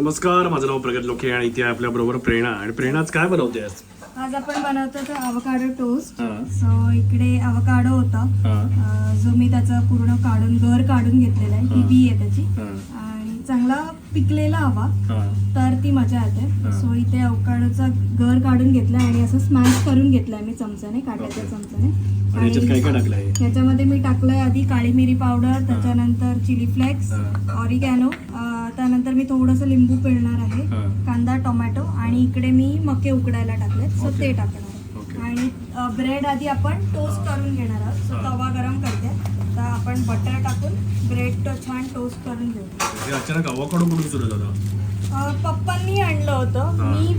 नमस्कार माझं नाव प्रगत लोके आणि इथे आपल्या बरोबर प्रेरणा आणि प्रेरणाच काय बनवते आज आज आपण बनवतो तो अवकाडो टोस्ट हा. सो इकडे अवकाडो होता हा. अं, जो मी त्याचा पूर्ण काढून गर काढून घेतलेला आहे ही हा. बी आहे त्याची हा. आणि चांगला पिकलेला हवा हा. तर ती मजा येते. सो इथे अवकाडोचा गर काढून घेतला आणि असं स्मॅश करून घेतलाय मी चमच्याने काट्याच्या ओके. चमच्याने आणि याच्यात काय काय टाकलं आहे याच्यामध्ये मी टाकलंय आधी काळी मिरी पावडर त्याच्यानंतर चिली फ्लेक्स हा. ऑरिगॅनो त्यानंतर मी थोडंसं लिंबू पिळणार आहे हा. कांदा टोमॅटो आणि इकडे मी मके उकडायला टाकलेत सो. ते टाकणार आणि ब्रेड आधी आपण टोस्ट करून घेणार आहोत सो हा. तवा गरम करते तर आपण बटर टाकून ब्रेड छान टोस्ट करून घेऊ हे अचानक अवाकडो कुठून सुरू झालं अं, पप्पांनी आणलं होतं हा. मी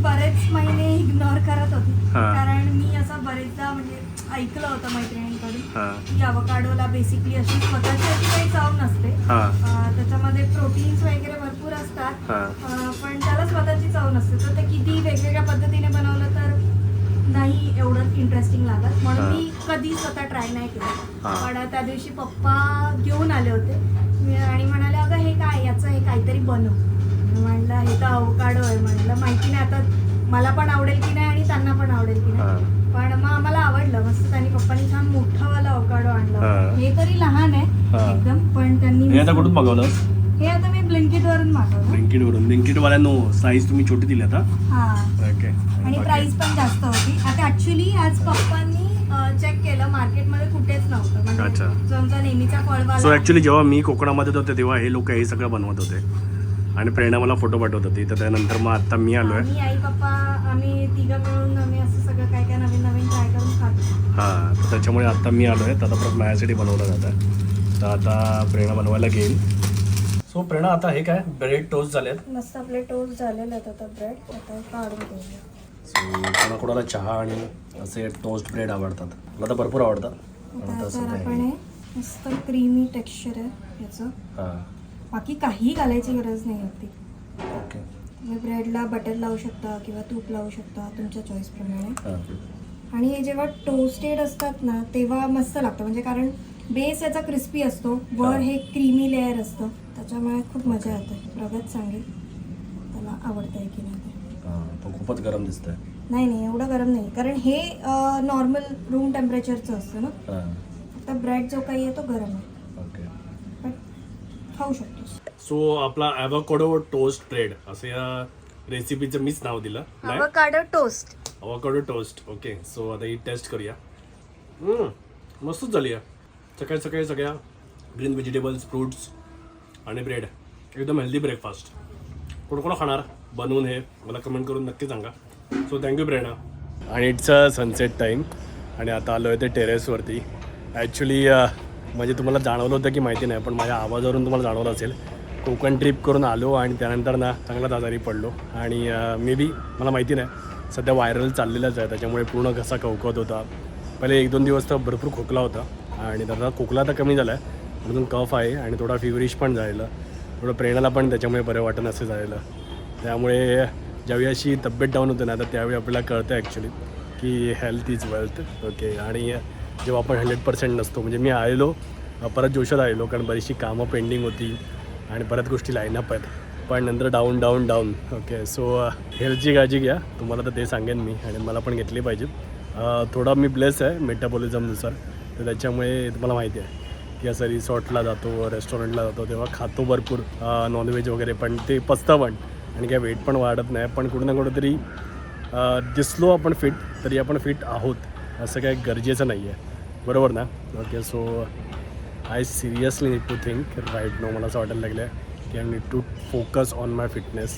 महिने इग्नोर करत होते. हा. कारण मी असं बरेचदा म्हणजे ऐकलं होतं मैत्रिणींकडून हा. की अवकाडोला बेसिकली अशी स्वतःची अशी काही चव नसते. हा. अं, त्याच्यामध्ये प्रोटीन्स वगैरे भरपूर असतात. हा. अं, पण त्याला स्वतःची चव नसते. तर ते किती वेगवेगळ्या पद्धतीने बनवलं तर नाही एवढं इंटरेस्टिंग लागत. म्हणून हा. मी कधी स्वतः ट्राय नाही केलं. पण त्या दिवशी पप्पा घेऊन आले होते. मी- आणि म्हणाले अगं हे काय? याचं हे काहीतरी बनव. मी म्हणलं हे तर अवकाडो आहे. म्हणलं माहिती नाही आता मला पण आवडेल की नाही आणि त्यांना पण आवडेल की हा. नाही पण मग आम्हाला आवडलं. मस्त त्यांनी पप्पांनी छान मोठावाला अवकाडो आणला. होता. हा. हे तरी लहान आहे हा. एकदम पण त्यांनी हे आता कुठून मागवलं? हे आता मी ब्लिंकिट वरून मागवलं. ब्लिंकिट वरून ब्लिंकिट वाल्यानो साईज तुम्ही छोटी दिली आता. हा. ओके आणि प्राइस पण जास्त होती. आता ऍक्च्युली आज पप्पांनी चेक केलं. मार्केटमध्ये कुठेच नव्हतं. अच्छा. म्हणजे जो आमचा नेहमीचा सो ऍक्च्युली जेव्हा मी कोकणामध्ये होते तेव्हा हे लोक हे सगळं बनवत होते. आणि प्रेरणा मला फोटो पाठवत होती. तर त्यानंतर मग आता मी आलोय. आम्ही आई पप्पा आम्ही तिघं मिळून आम्ही असं सगळं काय काय नवीन नवीन ट्राय करून खातो. हां तर त्याच्यामुळे आता मी आलो आहे तर आता परत माझ्यासाठी बनवलं जात. आहे तर आता प्रेरणा बनवायला घेईल सो प्रेरणा आता हे काय? ब्रेड टोस्ट झालेत. मस्त आपले टोस्ट झालेले आहेत आता ब्रेड आता काढून घेऊया. सो कोणा कोणाला चहा आणि असे टोस्ट ब्रेड आवडतात. मला तर भरपूर आवडतात. मस्त क्रीमी टेक्स्चर आहे याचं. हां. बाकी काही घालायची गरज नाही होती ओके. तुम्ही ब्रेडला बटर लावू शकता किंवा तूप लावू शकता तुमच्या चॉईसप्रमाणे हां. आणि हे जेव्हा टोस्टेड असतात ना तेव्हा मस्त लागतं. म्हणजे कारण बेस याचा क्रिस्पी असतो वर हा. क्रीमी लेअर असतं. त्याच्यामुळे खूप मजा येते. प्रगत सांगेल. त्याला आवडतंय की नाही ते. हां खूपच गरम दिसतोय. नाही नाही एवढं गरम नाही. कारण हे नॉर्मल रूम टेम्परेचरचं असतं ना. हां. फक्त ब्रेड जो काही आहे तो गरम आहे. खाऊ शकतोस. सो आपला ॲव्होकाडो टोस्ट ब्रेड असं या रेसिपीचं मीच नाव दिलं. नाही? Avocado toast avocado toast okay so आता ही टेस्ट करूया. हम्म, मस्तच झाली आहे. सकाळी सकाळी सगळ्या ग्रीन व्हेजिटेबल्स फ्रूट्स आणि ब्रेड एकदम हेल्दी ब्रेकफास्ट कोण कोण खाणार? बनवून हे. मला कमेंट करून नक्की सांगा. So thank you Prerna. आणि इट्स अ सनसेट टाईम आणि आता आलो आहे ते टेरेसवरती ॲक्च्युली म्हणजे तुम्हाला जाणवलं होतं की माहिती नाही पण माझ्या आवाजावरून तुम्हाला जाणवलं असेल. कोकण ट्रिप करून आलो आणि त्यानंतर ना चांगलाच आजारी पडलो. आणि मे बी मला माहिती नाही सध्या व्हायरल चाललेलंच आहे त्याच्यामुळे पूर्ण घसा कवकत होता. पहिले एक दोन दिवस तर भरपूर खोकला होता आणि त्याचा खोकला तर कमी झाला आहे अजून कफ आहे आणि थोडा फिवरिश पण झालेलं. थोडं प्रेरणाला पण त्याच्यामुळे बरं वाटत असं झालेलं. त्यामुळे ज्यावेळी अशी तब्येत डाऊन होते ना तर त्यावेळी आपल्याला कळतं ॲक्च्युली की हेल्थ इज वेल्थ ओके आणि जेव्हा आपण हंड्रेड पर्सेंट नसतो म्हणजे मी आलेलो परत जोशात आलेलो कारण बरीचशी कामं पेंडिंग होती आणि बऱ्याच गोष्टी लाईनअप आहेत. पण नंतर down down down okay so हेल्थची काळजी घ्या. तुम्हाला तर ते सांगेन मी आणि मला पण घेतली पाहिजे. Uh, थोडा मी ब्लेस आहे मेटाबॉलिझमनुसार तर त्याच्यामुळे तुम्हाला माहिती आहे की असं रिसॉर्टला जातो रेस्टॉरंटला जातो तेव्हा खातो भरपूर. Uh, नॉनव्हेज वगैरे पण ते पचतं पण. आणि काय वेट पण वाढत नाही. पण कुठं ना कुठं तरी uh, दिसलो आपण फिट तरी आपण फिट आहोत. असं काय गरजेचं नाही आहे बरोबर ना? Okay so I seriously need to think right no मला असं वाटायला लागलं आहे की I need to focus on my fitness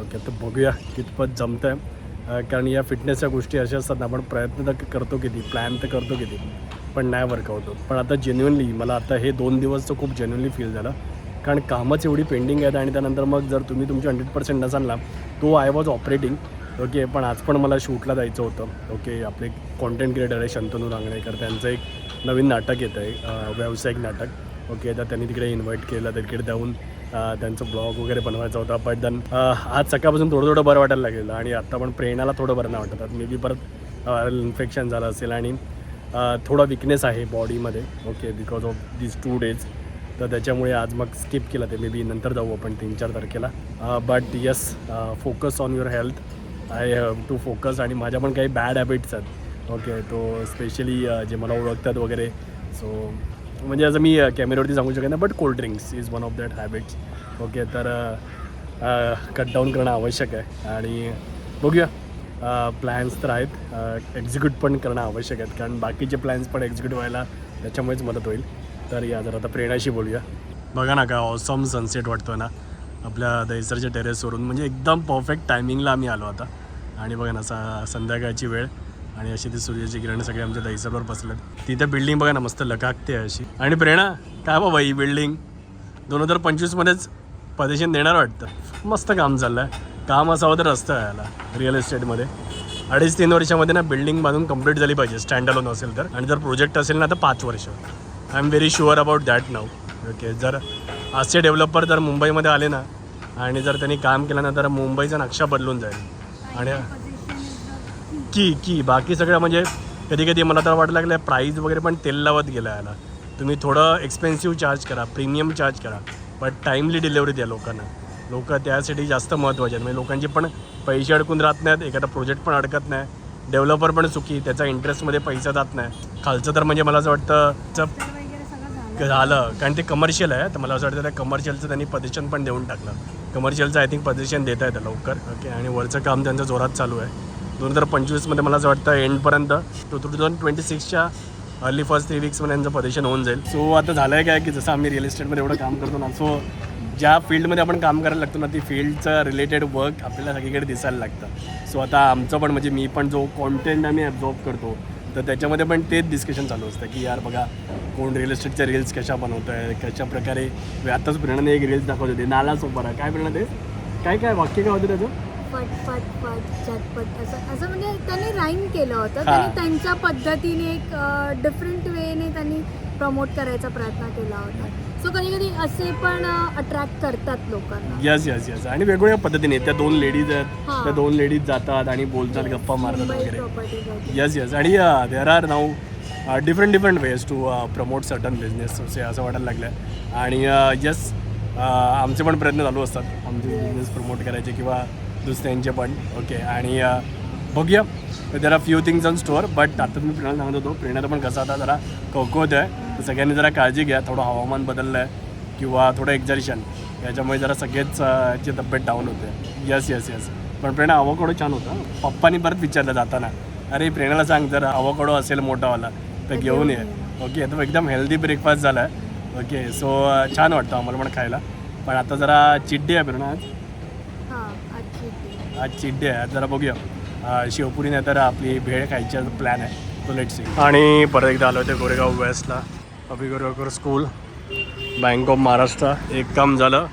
okay तर बघूया कितपत जमतं आहे कारण या फिटनेसच्या गोष्टी अशा असतात ना आपण प्रयत्न तर करतो किती प्लॅन तर करतो किती पण नाही वर्कआउट होत. पण आता जेन्युनली मला आता हे दोन दिवस तर खूप जेन्युनली फील झालं. कारण कामच एवढी पेंडिंग आहेत आणि त्यानंतर मग जर तुम्ही तुमचे हंड्रेड पर्सेंट नसाल ना तो आय वॉज ऑपरेटिंग ओके पण आज पण मला शूटला जायचं होतं. ओके आपले कॉन्टेंट क्रिएटर आहे शंतनू रांगणेकर. त्यांचं एक नवीन नाटक येतं आहे व्यावसायिक नाटक. ओके तर त्यांनी तिकडे इन्व्हाइट केलं तिकडे जाऊन त्यांचं ब्लॉग वगैरे बनवायचा होता. बट दन आज सकाळपासून थोडं थोडं बरं वाटायला लागलेलं आणि आता पण प्रेरणाला थोडं बरं नाही वाटत. मे बी परत इन्फेक्शन झालं असेल आणि थोडा विकनेस आहे बॉडीमध्ये okay because of this two days तर त्याच्यामुळे आज मग स्किप केलं ते. मे बी नंतर जाऊ आपण तीन चार तारखेला. But yes focus on your health I have to focus आणि माझ्या पण काही बॅड हॅबिट्स आहेत. ओके तो स्पेशली जे मला ओळखतात वगैरे. सो म्हणजे असं मी कॅमेऱ्यावरती सांगू शकत नाही but cold drinks is one of that habits okay तर कट डाऊन करणं आवश्यक आहे. आणि बघूया प्लॅन्स तर आहेत. एक्झिक्यूट पण करणं आवश्यक आहेत. कारण बाकीचे प्लॅन्स पण एक्झिक्यूट व्हायला त्याच्यामुळेच मदत होईल. तर या जर आता प्रेरणाशी बोलूया. बघा ना का ऑसम सनसेट वाटतो ना. आपल्या दहिसरच्या टेरेसवरून म्हणजे एकदम परफेक्ट टायमिंगला आम्ही आलो आता. आणि बघा ना सा संध्याकाळची वेळ. आणि अशी ती सूर्याची किरण सगळे आमच्या दहिसरवर बसलेत. तिथे बिल्डिंग बघा ना मस्त लकाकते अशी. आणि प्रेरणा काय बाबा ही बिल्डिंग दोन हजार पंचवीसमध्येच पदेशन देणार वाटतं. मस्त काम चाललं आहे काम असावं तर रस्ता आहे याला रिअल इस्टेटमध्ये अडीच तीन वर्षामध्ये ना बिल्डिंग बांधून कंप्लीट झाली पाहिजे. स्टँड अलोन असेल तर. आणि जर प्रोजेक्ट असेल ना तर पाच वर्ष. I am very sure about that now okay जर असे डेव्हलपर जर मुंबईमध्ये आले ना आणि जर त्यांनी काम केलं ना तर मुंबईचा नक्षा बदलून जाईल. आणि की की बाकी सगळं म्हणजे कधी कधी मला तर वाटलं लागलं प्राईज वगैरे पण तेल लावत गेलं याला. तुम्ही थोडं एक्सपेन्सिव्ह चार्ज करा प्रीमियम चार्ज करा बट टाईमली डिलेवरी द्या लोकांना. लोक त्यासाठी जास्त महत्त्वाचे आहेत. म्हणजे लोकांचे पण पैसे अडकून राहत नाहीत एखादा प्रोजेक्ट पण अडकत नाही. डेव्हलपर पण चुकी त्याचा इंटरेस्टमध्ये पैसा जात नाही. खालचं तर म्हणजे मला असं वाटतं झालं. कारण ते कमर्शियल आहे तर मला असं वाटतं त्या कमर्शियलचं त्यांनी पजेशन पण देऊन टाकलं. कमर्शियलचं आय थिंक पजेशन आहे येतं लवकर. ओके आणि वरचं काम त्यांचं जोरात चालू आहे. दोन हजार पंचवीसमध्ये मला असं वाटतं एंडपर्यंत टू टू थाउजंड ट्वेंटी सिक्सच्या अर्ली फर्स्ट थ्री वीक्समध्ये यांचं पजेशन होऊन जाईल. सो आता झालं आहे काय की जसं आम्ही रिअल इस्टेटमध्ये एवढं काम करतो ना सो ज्या फील्डमध्ये आपण काम करायला लागतो ना ती फील्डचं रिलेटेड वर्क आपल्याला सगळीकडे दिसायला लागतं. सो आता आमचं पण म्हणजे मी पण जो कॉन्टेंट आम्ही ॲब्झॉर्ब करतो तर त्याच्यामध्ये पण तेच डिस्कशन चालू असतं की यार बघा कोण रिअल इस्टेटच्या रील्स कशा बनवत आहे कशा प्रकारे आताच प्रेरणाने एक रील्स दाखवत होते नाला सोपारा काय प्रेरणा ते काय काय वाक्य काय होतं त्याचं? पट पट पट झटपट असं असं म्हणजे त्यांनी राईम केलं होतं. त्यांनी त्यांच्या पद्धतीने एक डिफरंट वेने त्यांनी प्रमोट करायचा प्रयत्न केला होता. सो कधी कधी असे पण अट्रॅक्ट करतात लोकांना. यस यस यस आणि वेगवेगळ्या पद्धतीने त्या दोन लेडीज आहेत. त्या दोन लेडीज जातात आणि बोलतात गप्पा मारतात वगैरे. यस यस आणि there are now different different ways to promote certain business असे असं वाटायला लागलं आणि यस आमचे पण प्रयत्न चालू असतात. आमचे बिझनेस प्रमोट करायचे किंवा दुसऱ्यांचे पण. ओके आणि बघूया. There are few things on store but आता तुम्ही प्रेरणा सांगत होतो प्रेरणाला पण कसं आता जरा कवकवत आहे. तर सगळ्यांनी जरा काळजी घ्या थोडं हवामान बदललं आहे किंवा थोडं एक्झर्शन याच्यामुळे जरा सगळेच अं, ची तब्येत डाऊन होते. यस यस यस पण प्रेरणा अवकडो छान होता पप्पानी परत विचारलं जाताना अरे प्रेरणाला सांग जर अवकडो असेल मोठावाला तर घेऊन ये. ओके तर एकदम हेल्दी ब्रेकफास्ट झाला. आहे ओके सो छान वाटतं आम्हाला पण खायला. पण आता जरा चिड्डी आहे प्रेरणा आज. हां. आज चिड्डे. आहे. जरा बघूया. शिवपुरी नाही तर आपली भेळ खायचा प्लॅन आहे. तो लेट सी आणि परत एकदा आलो होते Goregaon वेस्टला Abhi Goregaonkar school bank of Maharashtra एक काम झालं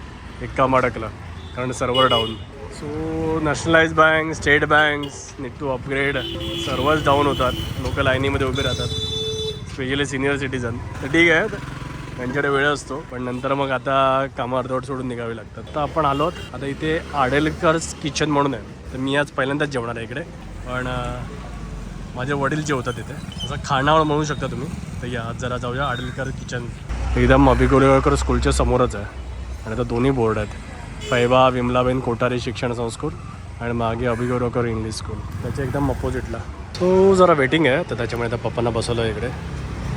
एक काम अडकलं कारण server down so nationalise bank state banks need to upgrade सर्वच डाऊन होतात लोक लाईनीमध्ये उभे राहतात. स्पेशली सिनियर सिटीजन तर ठीक आहे त्यांच्याकडे वेळ असतो पण नंतर मग आता कामं अर्धवट सोडून निघावी लागतात. तर आपण आलोत आता इथे आडेलकर्स किचन म्हणून आहे. तर मी आज पहिल्यांदाच जेवणार आहे इकडे. पण माझे वडील जेवतात तिथे असं खानावळ म्हणू शकता तुम्ही. तर या आज जरा जाऊया आडेलकर किचन एकदम अभिगोरेकर स्कूलच्या समोरच आहे. आणि आता दोन्ही बोर्ड आहेत. फैबा विमलाबेन कोठारी शिक्षण संस्कृत आणि मागे अभिगोरेकर इंग्लिश स्कूल त्याच्या एकदम अपोजिटला तो जरा वेटिंग आहे तर त्याच्यामुळे आता पप्पांना बसवलं आहे इकडे.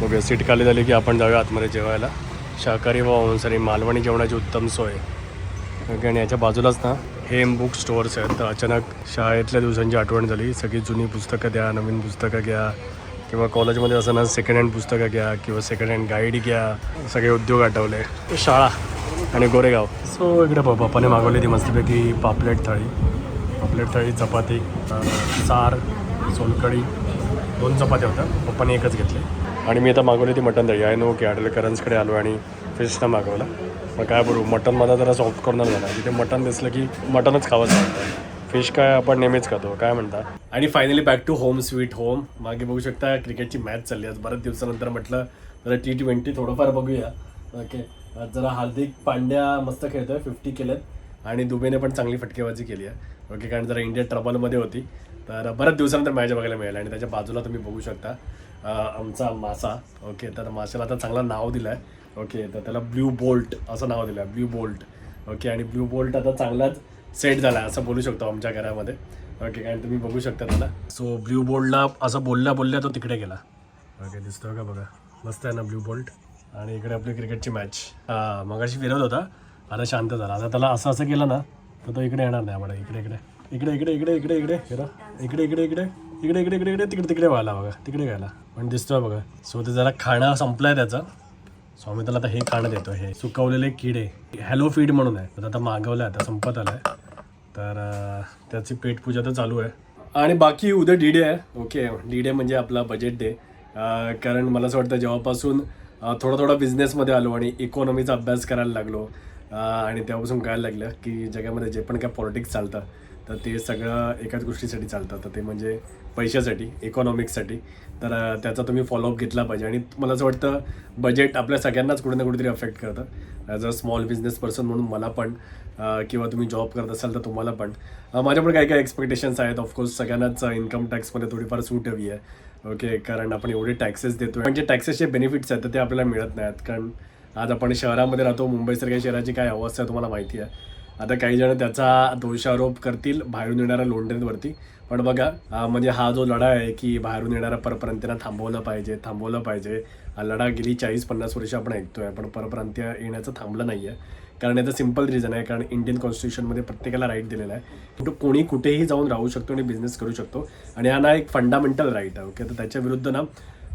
बघूया सीट खाली झाली की आपण जाऊया आतमध्ये जेवायला. शाकाहारी व अंसारी मालवणी जेवणाची उत्तम सोय. ओके आणि याच्या बाजूलाच ना हेम बुक स्टोअर्स आहेत. तर अचानक शाळेतल्या दिवसांची आठवण झाली. सगळी जुनी पुस्तकं द्या नवीन पुस्तकं घ्या. किंवा कॉलेजमध्ये असताना सेकंड हँड पुस्तकं घ्या किंवा सेकंड हँड गाईड घ्या. सगळे उद्योग आठवले. शाळा आणि गोरेगाव. सो इकडे प- पप्पाने मागवली ती मस्तपैकी पापलेट थाळी. पापलेट थाळी चपाती सार सोलकढी. दोन चपात्या होत्या. पप्पाने एकच घेतली. आणि मी आता मागवली ती मटन दळी आय नो की करन्सकडे आलो आणि फिशनं मागवला. मग काय बोलू मटन मला जरा सॉफ्ट कॉर्नर झाला. तिथे मटन दिसलं की मटनच खावंच वाटतं फिश काय आपण नेहमीच खातो काय म्हणता? आणि finally back to home sweet home मागे बघू शकता क्रिकेटची मॅच चालली आज. बऱ्याच दिवसानंतर म्हटलं जरा टी ट्वेंटी थोडंफार बघूया. ओके जरा हार्दिक पांड्या मस्त खेळतोय फिफ्टी केलेत. आणि दुबेने पण चांगली फटकेबाजी केली आहे. ओके कारण जरा इंडिया ट्रबलमध्ये होती. तर बऱ्याच दिवसानंतर मॅच बघायला मिळेल आणि त्याच्या बाजूला तुम्ही बघू शकता आमचा मासा. ओके तर माशाला आता चांगलं नाव दिलं आहे ओके तर त्याला ब्ल्यू बोल्ट असं नाव दिलं आहे ब्ल्यू बोल्ट ओके आणि ब्ल्यू बोल्ट आता चांगलाच सेट झाला आहे असं बोलू शकतो आमच्या घरामध्ये. ओके कारण तुम्ही बघू शकता त्याला. सो ब्ल्यू बोल्टला असं बोलल्या बोलल्या तो तिकडे गेला. ओके दिसतोय का बघा? मस्त आहे ना ब्ल्यू बोल्ट आणि इकडे आपली क्रिकेटची मॅच हां मगाशी फिरत होता. आता शांत झाला. आता त्याला असं असं केलं ना तर तो इकडे येणार नाही आम्हाला. इकडे इकडे. इकडे इकडे इकडे इकडे इकडे हेरा इकडे इकडे इकडे. इकडे इकडे इकडे इकडे तिकडे तिकडे व्हायला बघा. तिकडे घ्यायला. पण दिसतोय बघा. सो ते जरा खाणं संपलंय त्याचं. सो आम्ही त्याला आता हे खाणं देतो. हे सुकवलेले किडे. हॅलो फीड म्हणून आहे. आता मागवलं आहे आता संपत आलं आहे तर त्याची पेटपूजा तर चालू आहे. आणि बाकी उद्या डी डे आहे. ओके डी डे म्हणजे आपला बजेट डे कारण मला असं वाटतं जेव्हापासून थोडा थोडा बिझनेसमध्ये आलो आणि इकॉनॉमीचा अभ्यास करायला लागलो आणि तेव्हापासून कळायला लागलं की जगामध्ये जे पण काय पॉलिटिक्स चालतं तर ते सगळं एकाच गोष्टीसाठी चालतं. तर ते म्हणजे पैशासाठी इकॉनॉमिक्ससाठी तर त्याचा तुम्ही फॉलोअप घेतला पाहिजे. आणि मला असं वाटतं बजेट आपल्या सगळ्यांनाच कुठे ना कुठेतरी अफेक्ट करतं. As a small business person म्हणून मला पण किंवा तुम्ही जॉब करत असाल तर तुम्हाला पण. माझ्या पण काही काही एक्सपेक्टेशन्स आहेत? ऑफकोर्स सगळ्यांनाच इन्कम टॅक्समध्ये थोडीफार सूट हवी आहे. ओके कारण आपण एवढे टॅक्सेस देतो म्हणजे टॅक्सेसचे बेनिफिट्स आहेत तर ते आपल्याला मिळत नाहीत. कारण आज आपण शहरामध्ये राहतो मुंबईसारख्या शहराची काय अवस्था आहे तुम्हाला माहिती आहे. आता काही जण त्याचा दोषारोप करतील बाहेरून येणाऱ्या लोंढेंवरती पण बघा म्हणजे हा जो लढा आहे की बाहेरून येणाऱ्या परप्रांतीयांना थांबवलं पाहिजे थांबवलं पाहिजे. हा लढा गेली चाळीस पन्नास वर्ष आपण ऐकतोय पण परप्रांतीय येण्याचं थांबलं नाही आहे कारण याचं सिंपल रिझन आहे कारण इंडियन कॉन्स्टिट्यूशनमध्ये प्रत्येकाला राईट दिलेला आहे. कुठं कोणी कुठेही जाऊन राहू शकतो आणि बिझनेस करू शकतो. आणि हा ना एक फंडामेंटल राईट आहे ओके तर त्याच्या विरुद्ध ना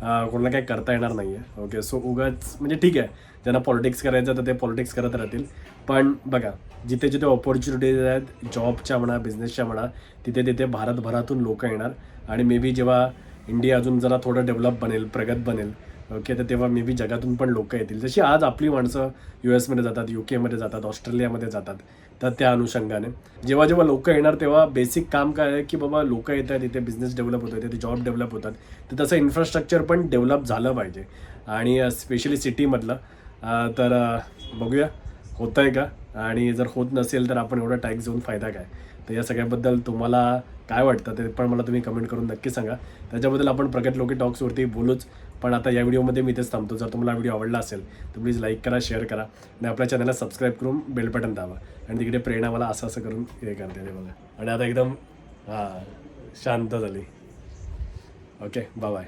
कोणाला काही करता येणार नाही आहे ओके सो उगाच म्हणजे ठीक आहे. ज्यांना पॉलिटिक्स करायचं तर ते पॉलिटिक्स करत राहतील. पण बघा जिथे जिथे ऑपॉर्च्युनिटीज आहेत जॉबच्या म्हणा बिझनेसच्या म्हणा तिथे तिथे भारतभरातून लोक येणार. आणि मे बी जेव्हा इंडिया अजून जरा थोडं डेव्हलप बनेल प्रगत बनेल ओके तर तेव्हा मे बी जगातून पण लोक येतील. जशी आज आपली माणसं यू एसमध्ये जातात यू केमध्ये जातात ऑस्ट्रेलियामध्ये जातात तर त्या अनुषंगाने. जेव्हा जेव्हा लोक येणार तेव्हा बेसिक काम काय आहे की बाबा लोक येत आहेत तिथे बिझनेस डेव्हलप होतात आहे तिथे जॉब डेव्हलप होतात तर तसं इन्फ्रास्ट्रक्चर पण डेव्हलप झालं पाहिजे. आणि स्पेशली सिटीमधलं तर बघूया होतं आहे का? आणि जर होत नसेल तर आपण एवढा टॅक्स देऊन फायदा काय? तर या सगळ्याबद्दल तुम्हाला काय वाटतं ते पण मला तुम्ही कमेंट करून नक्की सांगा. त्याच्याबद्दल आपण प्रगत लोके टॉक्सवरती बोलूच. पण आता या व्हिडिओमध्ये मी इथेच थांबतो. जर तुम्हाला व्हिडिओ आवडला असेल तर प्लीज लाईक करा शेअर करा आणि आपल्या चॅनलला सबस्क्राईब करून बेल बटन दाबा. आणि तिकडे प्रेरणा मला असं असं करून हे करते ते बघा. आणि आता एकदम हां शांत झाली. Okay bye